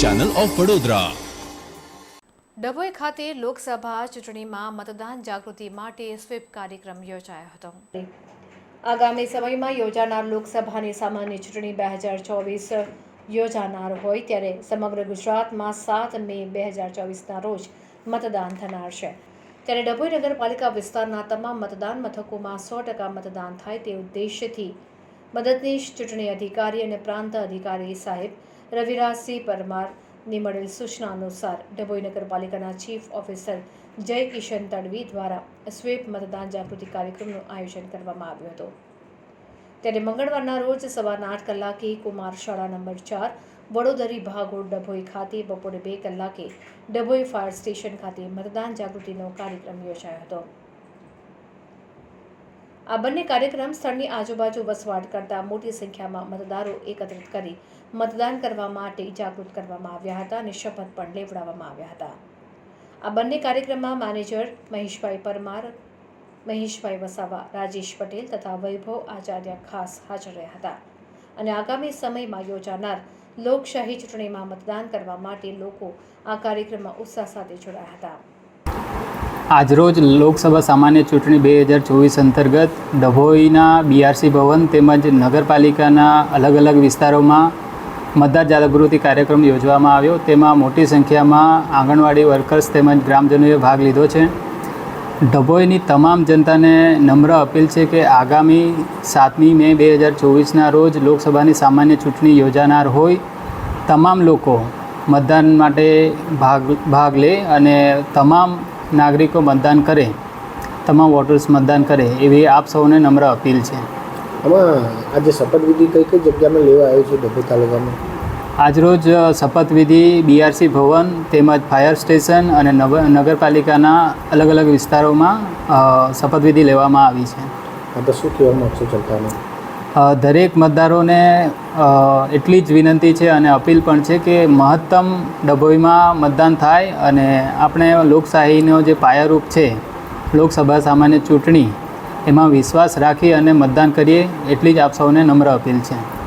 Channel of Vadodara Dabhoi ખાતે લોકસભા ચૂંટણીમાં મતદાન જાગૃતિ માટે સ્વીપ કાર્યક્રમ યોજાયો હતો. આગામી સમયમાં યોજાનાર લોકસભાની સામાન્ય ચૂંટણી બે હજાર ચોવીસ યોજાનાર હોય ત્યારે સમગ્ર ગુજરાતમાં સાત મે બે હજાર ચોવીસના રોજ મતદાન થનાર છે. ત્યારે ડભોઈ નગરપાલિકા વિસ્તારના તમામ મતદાન મથકોમાં સો ટકા મતદાન થાય તે ઉદ્દેશ્યથી મદદનીશ ચૂંટણી અધિકારી અને પ્રાંત અધિકારી સાહેબ રવિરાજસિંહ પરમારની મળેલ સૂચના અનુસાર ડભોઈ નગરપાલિકાના ચીફ ઓફિસર જય કિશન તડવી દ્વારા સ્વેપ મતદાન જાગૃતિ કાર્યક્રમનું આયોજન કરવામાં આવ્યું હતું. ત્યારે મંગળવારના રોજ સવારના આઠ કલાકે કુમાર શાળા નંબર ચાર, વડોદરી ભાગોળ ડભોઈ ખાતે બપોરે બે કલાકે ડભોઈ ફાયર સ્ટેશન ખાતે મતદાન જાગૃતિનો કાર્યક્રમ યોજાયો હતો. આ બંને કાર્યક્રમ સ્થળની આજુબાજુ વસવાટ કરતા મોટી સંખ્યામાં મતદારો એકત્રિત કરી મતદાન કરવા માટે જાગૃત કરવામાં આવ્યા હતા અને શપથ પણ લેવડાવવામાં આવ્યા હતા. આ બંને કાર્યક્રમમાં મેનેજર મહેશભાઈ પરમાર, મહેશભાઈ વસાવા, રાજેશ પટેલ તથા વૈભવ આચાર્ય ખાસ હાજર રહ્યા હતા અને આગામી સમયમાં યોજાનાર લોકશાહી ચૂંટણીમાં મતદાન કરવા માટે લોકો આ કાર્યક્રમમાં ઉત્સાહ સાથે જોડાયા હતા. આજરોજ લોકસભા સામાન્ય ચૂંટણી બે હજાર ચોવીસ અંતર્ગત ડભોઈના બીઆરસી ભવન તેમજ નગરપાલિકાના અલગ અલગ વિસ્તારોમાં મતદાર જાગૃતિ કાર્યક્રમ યોજવામાં આવ્યો. તેમાં મોટી સંખ્યામાં આંગણવાડી વર્કર્સ તેમજ ગ્રામજનોએ ભાગ લીધો છે. ડભોઈની તમામ જનતાને નમ્ર અપીલ છે કે આગામી સાતમી મે બે હજાર ચોવીસના રોજ લોકસભાની સામાન્ય ચૂંટણી યોજાનાર હોય. તમામ લોકો મતદાન માટે ભાગ ભાગ લે અને તમામ નાગરિકો મતદાન કરે તમામ વોટર્સ મતદાન કરે એવી આપ સૌને નમ્ર અપીલ છે. આમાં આજે શપથવિધિ કઈ કઈ જગ્યામાં લેવા આવ્યો છે ડભોઈ તાલુકામાં? આજરોજ શપથવિધિ બીઆરસી ભવન તેમજ ફાયર સ્ટેશન અને નગરપાલિકાના અલગ અલગ વિસ્તારોમાં શપથવિધિ લેવામાં આવી છે. તો શું કહેવા માગશો અ, દરેક મતદારોને એટલી જ વિનંતી છે અને અપીલ પણ છે કે મહત્તમ ડભોઈમાં મતદાન થાય અને આપણે લોકશાહીનો જે પાયારૂપ છે, લોકસભા સામાન્ય ચૂંટણી, એમાં વિશ્વાસ રાખી અને મતદાન કરીએ, એટલી જ આપ સૌને નમ્ર અપીલ છે.